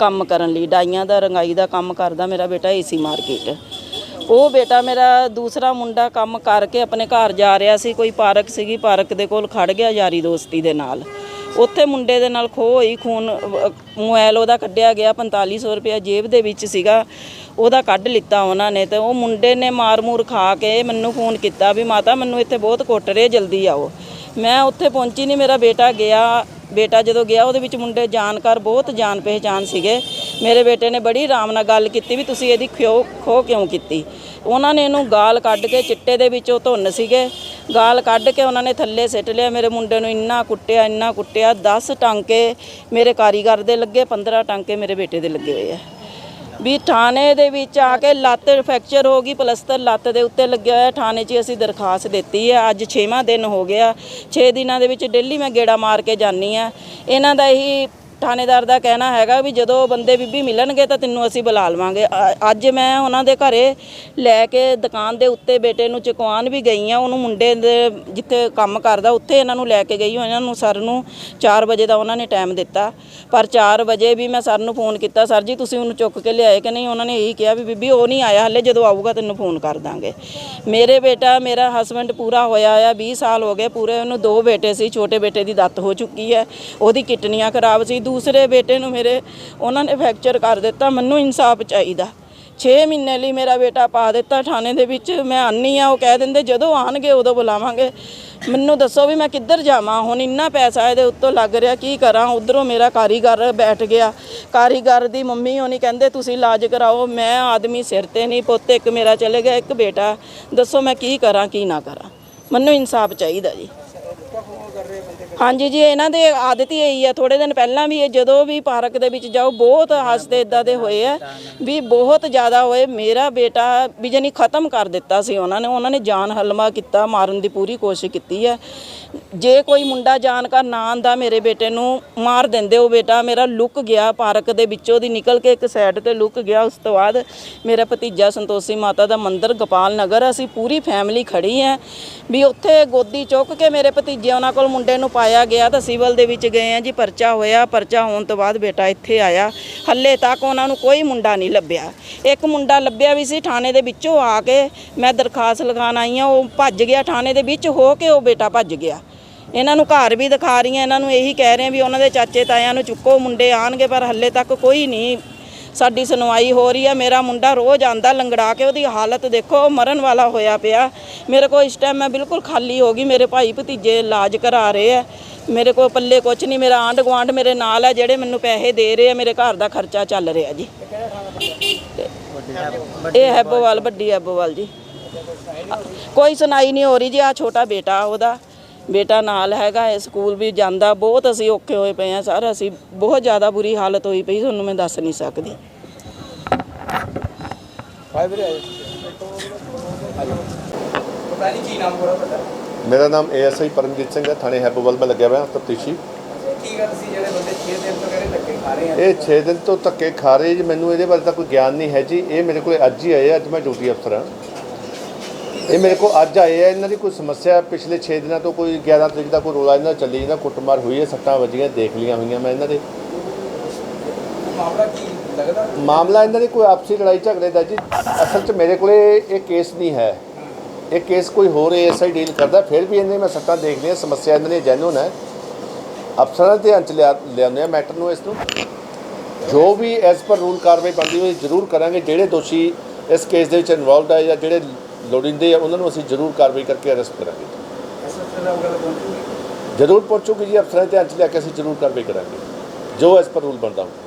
ਕੰਮ ਕਰਨ ਲਈ ਡਾਈਆਂ ਦਾ ਰੰਗਾਈ ਦਾ ਕੰਮ ਕਰਦਾ ਮੇਰਾ ਬੇਟਾ ਏਸੀ ਮਾਰਕੀਟ। ਉਹ ਬੇਟਾ ਮੇਰਾ ਦੂਸਰਾ ਮੁੰਡਾ ਕੰਮ ਕਰਕੇ ਆਪਣੇ ਘਰ ਜਾ ਰਿਹਾ ਸੀ ਕੋਈ ਪਾਰਕ ਸੀਗੀ ਪਾਰਕ ਦੇ ਕੋਲ ਖੜ ਗਿਆ ਯਾਰੀ ਦੋਸਤੀ ਦੇ ਨਾਲ। ਉੱਥੇ ਮੁੰਡੇ ਦੇ ਨਾਲ ਖੋਹ ਹੋਈ ਖੂਨ ਅਹ, ਮੋਬਾਈਲ ਉਹਦਾ ਕੱਢਿਆ ਗਿਆ 4500 ਰੁਪਇਆ ਜੇਬ ਦੇ ਵਿੱਚ ਸੀਗਾ ਉਹਦਾ ਕੱਢ ਲਿੱਤਾ ਉਹਨਾਂ ਨੇ ਤੇ ਉਹ ਮੁੰਡੇ ਨੇ ਮਾਰ-ਮੂਰ ਖਾ ਕੇ ਮੈਨੂੰ ਫੋਨ ਕੀਤਾ ਵੀ ਮਾਤਾ ਮੈਨੂੰ ਇੱਥੇ ਬਹੁਤ ਕੁੱਟ ਰਹੇ ਜਲਦੀ ਆਓ। ਮੈਂ ਉੱਥੇ ਪਹੁੰਚੀ ਨਹੀਂ ਮੇਰਾ ਬੇਟਾ ਗਿਆ ਬੇਟਾ ਜਦੋਂ ਗਿਆ, ਉਹਦੇ ਵਿੱਚ ਮੁੰਡੇ ਜਾਣਕਾਰ ਬਹੁਤ ਜਾਣ ਪਹਿਚਾਨ ਸੀਗੇ। ਮੇਰੇ ਬੇਟੇ ਨੇ ਬੜੀ ਆਰਾਮ ਨਾਲ ਗੱਲ ਕੀਤੀ ਵੀ ਤੁਸੀਂ ਇਹਦੀ ਖਿਓ ਖੋ ਕਿਉਂ ਕੀਤੀ? ਉਹਨਾਂ ਨੇ ਇਹਨੂੰ ਗਾਲ ਕੱਢ ਕੇ ਚਿੱਟੇ ਦੇ ਵਿੱਚ ਉਹ ਧੁੰਨ ਸੀਗੇ। ਗਾਲ ਕੱਢ ਕੇ ਉਹਨਾਂ ਨੇ ਥੱਲੇ ਸਿੱਟ ਲਿਆ। ਮੇਰੇ ਮੁੰਡੇ ਨੂੰ ਇੰਨਾ ਕੁੱਟਿਆ ਇੰਨਾ ਕੁੱਟਿਆ। 10 ਟਾਂਕੇ ਮੇਰੇ ਕਾਰੀਗਰ ਦੇ ਲੱਗੇ 15 ਟਾਂਕੇ ਮੇਰੇ ਬੇਟੇ ਦੇ ਲੱਗੇ ਹੋਏ ਆ। ਵੀ ਥਾਣੇ ਦੇ ਵਿੱਚ ਆ ਕੇ ਲੱਤ ਫ੍ਰੈਕਚਰ ਹੋ ਗਈ, ਪਲਸਤਰ ਲੱਤ ਦੇ ਉੱਤੇ ਲੱਗਿਆ ਹੋਇਆ। ਥਾਣੇ 'ਚ ਅਸੀਂ ਦਰਖਾਸਤ ਦਿੱਤੀ ਹੈ। ਅੱਜ 6ਵਾਂ ਦਿਨ ਹੋ ਗਿਆ। 6 ਦਿਨਾਂ ਦੇ ਵਿੱਚ ਡੇਲੀ ਮੈਂ ਗੇੜਾ ਮਾਰ ਕੇ ਜਾਨੀ ਆ ਇਹਨਾਂ ਦਾ ਇਹੀ ਥਾਣੇਦਾਰ ਦਾ ਕਹਿਣਾ ਹੈਗਾ ਵੀ ਜਦੋਂ ਬੰਦੇ ਬੀਬੀ ਮਿਲਣਗੇ ਤਾਂ ਤੈਨੂੰ ਅਸੀਂ ਬੁਲਾ ਲਵਾਂਗੇ। ਅ- ਅੱਜ ਮੈਂ ਉਹਨਾਂ ਦੇ ਘਰੇ ਲੈ ਕੇ ਦੁਕਾਨ ਦੇ ਉੱਤੇ ਬੇਟੇ ਨੂੰ ਚੁਕਵਾਉਣ ਵੀ ਗਈ ਆ ਉਹਨੂੰ ਮੁੰਡੇ ਦੇ ਜਿੱਥੇ ਕੰਮ ਕਰਦਾ, ਉੱਥੇ ਇਹਨਾਂ ਨੂੰ ਲੈ ਕੇ ਗਈ ਇਹਨਾਂ ਨੂੰ ਸਰ ਨੂੰ 4 ਵਜੇ ਦਾ ਉਹਨਾਂ ਨੇ ਟਾਈਮ ਦਿੱਤਾ। ਪਰ 4 ਵਜੇ ਵੀ ਮੈਂ ਸਰ ਨੂੰ ਫੋਨ ਕੀਤਾ, ਸਰ ਜੀ, ਤੁਸੀਂ ਉਹਨੂੰ ਚੁੱਕ ਕੇ ਲਿਆਏ ਕਿ ਨਹੀਂ? ਉਹਨਾਂ ਨੇ ਇਹੀ ਕਿਹਾ ਵੀ, ਬੀਬੀ, ਉਹ ਨਹੀਂ ਆਇਆ, ਹਲੇ ਜਦੋਂ ਆਊਗਾ ਤੈਨੂੰ ਫੋਨ ਕਰ ਦਾਂਗੇ। ਮੇਰੇ ਬੇਟਾ, ਮੇਰਾ ਹਸਬੰਡ ਪੂਰਾ ਹੋਇਆ ਆ 20 ਸਾਲ ਹੋ ਗਏ। ਪੂਰੇ ਉਹਨੂੰ ਦੋ ਬੇਟੇ ਸੀ, ਛੋਟੇ ਬੇਟੇ ਦੀ ਦੱਤ ਹੋ ਚੁੱਕੀ ਹੈ। ਉਹਦੀ ਕਿਡਨੀਆਂ ਖਰਾਬ ਸੀ ਦੂਸਰੇ ਬੇਟੇ ਨੂੰ ਮੇਰੇ, ਉਹਨਾਂ ਨੇ ਫ੍ਰੈਕਚਰ ਕਰ ਦਿੱਤਾ, ਮੈਨੂੰ ਇਨਸਾਫ ਚਾਹੀਦਾ। 6 ਮਹੀਨੇ ਲਈ ਮੇਰਾ ਬੇਟਾ ਪਾ ਦਿੱਤਾ, ਥਾਣੇ ਦੇ ਵਿੱਚ ਮੈਂ ਆਨੀ ਆ, ਉਹ ਕਹਿ ਦਿੰਦੇ, ਜਦੋਂ ਆਣਗੇ, ਉਦੋਂ ਬੁਲਾਵਾਂਗੇ। ਮੈਨੂੰ ਦੱਸੋ ਵੀ ਮੈਂ ਕਿੱਧਰ ਜਾਵਾਂ? ਹੁਣ ਇੰਨਾ ਪੈਸਾ ਇਹਦੇ ਉੱਤੋਂ ਲੱਗ ਰਿਹਾ, ਕੀ ਕਰਾਂ? ਉਧਰੋਂ ਮੇਰਾ ਕਾਰੀਗਰ ਬੈਠ ਗਿਆ। ਕਾਰੀਗਰ ਦੀ ਮੰਮੀ ਹੋਣੀ ਕਹਿੰਦੇ, ਤੁਸੀਂ ਇਲਾਜ ਕਰਾਓ। ਮੈਂ ਆਦਮੀ ਸਿਰ ਤੇ ਨਹੀਂ, ਪੁੱਤ, ਇੱਕ ਮੇਰਾ ਚਲੇ ਗਿਆ, ਇੱਕ ਬੇਟਾ। ਦੱਸੋ ਮੈਂ ਕੀ ਕਰਾਂ, ਕੀ ਨਾ ਕਰਾਂ? ਮੈਨੂੰ ਇਨਸਾਫ ਚਾਹੀਦਾ ਜੀ। ਹਾਂਜੀ ਜੀ, ਇਹਨਾਂ ਦੇ ਆਦਤ ਹੀ ਇਹੀ ਆ ਥੋੜੇ ਦਿਨ ਪਹਿਲਾਂ ਵੀ ਇਹ ਜਦੋਂ ਵੀ ਪਾਰਕ ਦੇ ਵਿੱਚ ਜਾਓ, ਬਹੁਤ ਹਾਸਤੇ ਇਦਾਂ ਦੇ ਹੋਏ ਆ, ਵੀ ਬਹੁਤ ਜ਼ਿਆਦਾ ਹੋਏ। ਮੇਰਾ ਬੇਟਾ ਵੀ ਜਾਨੀ ਖਤਮ ਕਰ ਦਿੱਤਾ ਸੀ ਉਹਨਾਂ ਨੇ ਉਹਨਾਂ ਨੇ ਜਾਨ ਹਲਮਾ ਕੀਤਾ, ਮਾਰਨ ਦੀ ਪੂਰੀ ਕੋਸ਼ਿਸ਼ ਕੀਤੀ ਹੈ ਜੇ ਕੋਈ ਮੁੰਡਾ ਜਾਣਕਾਰ ਨਾ ਆਂਦਾ ਮੇਰੇ ਬੇਟੇ ਨੂੰ, ਮਾਰ ਦਿੰਦੇ ਉਹ ਬੇਟਾ। ਮੇਰਾ ਲੁੱਕ ਗਿਆ ਪਾਰਕ ਦੇ ਵਿੱਚੋਂ ਦੀ, ਨਿਕਲ ਕੇ ਇੱਕ ਸਾਈਡ ਤੇ ਲੁੱਕ ਗਿਆ, ਉਸ ਤੋਂ ਬਾਅਦ ਮੇਰਾ ਭਤੀਜਾ ਸੰਤੋਸ਼ੀ ਮਾਤਾ ਦਾ ਮੰਦਿਰ ਗੋਪਾਲ ਨਗਰ, ਅਸੀਂ ਪੂਰੀ ਫੈਮਿਲੀ ਖੜੀ ਹੈ ਵੀ ਉੱਥੇ ਗੋਦੀ ਚੁੱਕ ਕੇ ਮੇਰੇ ਭਤੀਜੇ ਉਹਨਾਂ ਕੋਲ ਮੁੰਡੇ ਨੂੰ ਪਾਇਆ ਗਿਆ ਤਾਂ ਸਿਵਲ ਦੇ ਵਿੱਚ ਗਏ ਆ ਜੀ, ਪਰਚਾ ਹੋਇਆ, ਪਰਚਾ ਹੋਣ ਤੋਂ ਬਾਅਦ ਬੇਟਾ ਇੱਥੇ ਆਇਆ। ਹੱਲੇ ਤੱਕ ਉਹਨਾਂ ਨੂੰ ਕੋਈ ਮੁੰਡਾ ਨਹੀਂ ਲੱਭਿਆ। ਇੱਕ ਮੁੰਡਾ ਲੱਭਿਆ ਵੀ ਸੀ ਥਾਣੇ ਦੇ ਵਿੱਚੋਂ ਆ ਕੇ ਮੈਂ ਦਰਖਾਸਤ ਲਗਾਉਣ ਆਈ ਆ, ਉਹ ਭੱਜ ਗਿਆ ਥਾਣੇ ਦੇ ਵਿੱਚ, ਹੋ ਕੇ ਉਹ ਬੇਟਾ ਭੱਜ ਗਿਆ। ਇਹਨਾਂ ਨੂੰ ਘਰ ਵੀ ਦਿਖਾ ਰਹੀਆਂ, ਇਹਨਾਂ ਨੂੰ ਇਹੀ ਕਹਿ ਰਹੇ ਵੀ ਉਹਨਾਂ ਦੇ ਚਾਚੇ ਤਾਇਆਂ ਨੂੰ ਚੁੱਕੋ, ਮੁੰਡੇ ਆਣਗੇ, ਪਰ ਹੱਲੇ ਤੱਕ ਕੋਈ ਨਹੀਂ ਸਾਡੀ ਸੁਣਵਾਈ ਹੋ ਰਹੀ ਹੈ ਮੇਰਾ ਮੁੰਡਾ ਰੋਜ਼ ਆਂਦਾ ਲੰਗੜਾ ਕੇ, ਉਹਦੀ ਹਾਲਤ ਦੇਖੋ, ਉਹ ਮਰਨ ਵਾਲਾ ਹੋਇਆ ਪਿਆ। ਮੇਰੇ ਕੋਲ ਇਸ ਟਾਈਮ ਮੈਂ ਬਿਲਕੁਲ ਖਾਲੀ ਹੋ ਗਈ, ਮੇਰੇ ਭਾਈ ਭਤੀਜੇ ਇਲਾਜ ਕਰਾ ਰਹੇ ਆ। ਮੇਰੇ ਕੋਲ ਪੱਲੇ ਕੁਛ ਨਹੀਂ, ਮੇਰਾ ਆਂਢ ਗੁਆਂਢ ਮੇਰੇ ਨਾਲ ਹੈ ਜਿਹੜੇ ਮੈਨੂੰ ਪੈਸੇ ਦੇ ਰਹੇ ਆ, ਮੇਰੇ ਘਰ ਦਾ ਖਰਚਾ ਚੱਲ ਰਿਹਾ ਜੀ। ਇਹ ਹੈਬੋਵਾਲ ਵੱਡੀ ਹੈਬੋਵਾਲ ਜੀ। ਕੋਈ ਸੁਣਾਈ ਨਹੀਂ ਹੋ ਰਹੀ ਜੀ ਆ ਛੋਟਾ ਬੇਟਾ ਉਹਦਾ। ਬੇਟਾ ਨਾਲ ਹੈਗਾ ਇਹ ਸਕੂਲ ਵੀ ਜਾਂਦਾ ਬਹੁਤ ਅਸੀਂ ਔਖੇ ਹੋਏ ਪਏ ਆ ਸਰ ਅਸੀਂ ਬਹੁਤ ਜ਼ਿਆਦਾ ਬੁਰੀ ਹਾਲਤ ਹੋਈ ਪਈ ਤੁਹਾਨੂੰ ਮੈਂ ਦੱਸ ਨਹੀਂ ਸਕਦੀ। ਪਤਾ ਨਹੀਂ ਕੀ ਨਾਮ ਮੇਰਾ ਨਾਮ ਏਐਸਆਈ ਪਰਮਜੀਤ ਸਿੰਘ ਹੈ ਥਾਣੇ ਹੈਬੋਵਲ ਮੈਂ ਲੱਗਿਆ ਹੋਇਆ ਤਫਤੀਸ਼ੀ। ਕੀ ਗੱਲ ਸੀ ਜਿਹੜੇ ਬੰਦੇ 6 ਦਿਨ ਤੋਂ ਕਹਿੰਦੇ ਧੱਕੇ ਖਾ ਰਹੇ ਆ? ਇਹ 6 ਦਿਨ ਤੋਂ ਧੱਕੇ ਖਾ ਰਹੇ ਜੀ ਮੈਨੂੰ ਇਹਦੇ ਬਾਰੇ ਤਾਂ ਕੋਈ ਗਿਆਨ ਨਹੀਂ ਹੈ ਜੀ ਇਹ ਮੇਰੇ ਕੋਲ ਅੱਜ ਹੀ ਆਏ ਆ, ਅੱਜ ਮੈਂ ਡਿਊਟੀ ਅਫਸਰ ਹਾਂ। ਇਹ ਮੇਰੇ ਕੋਲ ਅੱਜ ਆਏ ਆ ਇਹਨਾਂ ਦੀ ਕੋਈ ਸਮੱਸਿਆ ਪਿਛਲੇ 6 ਦਿਨਾਂ ਤੋਂ ਕੋਈ 11 ਤਰੀਕ ਦਾ ਕੋਈ ਰੋਲਾ ਇਹਨਾਂ ਦਾ ਚੱਲੀ ਜਾਂਦਾ ਕੁੱਟਮਾਰ ਹੋਈ ਹੈ ਸੱਟਾਂ ਵੱਜੀਆਂ ਦੇਖ ਲੀਆਂ ਹੋਈਆਂ ਮੈਂ ਇਹਨਾਂ ਦੇ। ਮਾਮਲਾ ਕੀ ਲੱਗਦਾ? ਮਾਮਲਾ ਇਹਨਾਂ ਦੀ ਕੋਈ ਆਪਸੀ ਲੜਾਈ ਝਗੜੇ ਦਾ ਜੀ ਅਸਲ 'ਚ ਮੇਰੇ ਕੋਲੇ ਇਹ ਕੇਸ ਨਹੀਂ ਹੈ। ਇਹ ਕੇਸ ਕੋਈ ਹੋਰ ਏਐਸਆਈ ਡੀਲ ਕਰਦਾ ਫਿਰ ਵੀ ਇਹਨੇ ਮੈਂ ਸੱਟਾਂ ਦੇਖ ਲਈਆਂ ਸਮੱਸਿਆ ਇਹਨਾਂ ਦੀ ਜੈਨੂਨ ਹੈ। ਅਫਸਰਾਂ ਦੇ ਧਿਆਨ ਚ ਲਿਆ ਲਿਆਉਂਦੇ ਆ ਮੈਟਰ ਨੂੰ ਇਸ ਨੂੰ ਜੋ ਵੀ ਐਸ ਪਰ ਰੂਲ ਕਾਰਵਾਈ ਬਣਦੀ ਹੋਈ ਜ਼ਰੂਰ ਕਰਾਂਗੇ ਜਿਹੜੇ ਦੋਸ਼ੀ ਇਸ ਕੇਸ ਦੇ ਵਿੱਚ ਇਨਵੋਲਵਡ ਹੈ ਜਾਂ ਜਿਹੜੇ ਲੋੜੀਂਦੇ ਆ ਉਹਨਾਂ ਨੂੰ ਅਸੀਂ ਜ਼ਰੂਰ ਕਾਰਵਾਈ ਕਰਕੇ ਅਰੈਸਟ ਕਰਾਂਗੇ। ਜ਼ਰੂਰ ਪਹੁੰਚੂਗੀ ਜੀ ਅਫਸਰਾਂ ਦੇ ਧਿਆਨ ਚ ਲਿਆ ਕੇ ਅਸੀਂ ਜ਼ਰੂਰ ਕਾਰਵਾਈ ਕਰਾਂਗੇ। ਜੋ ਐਸ ਪਰ ਰੂਲ ਬਣਦਾ ਹੋਵੇ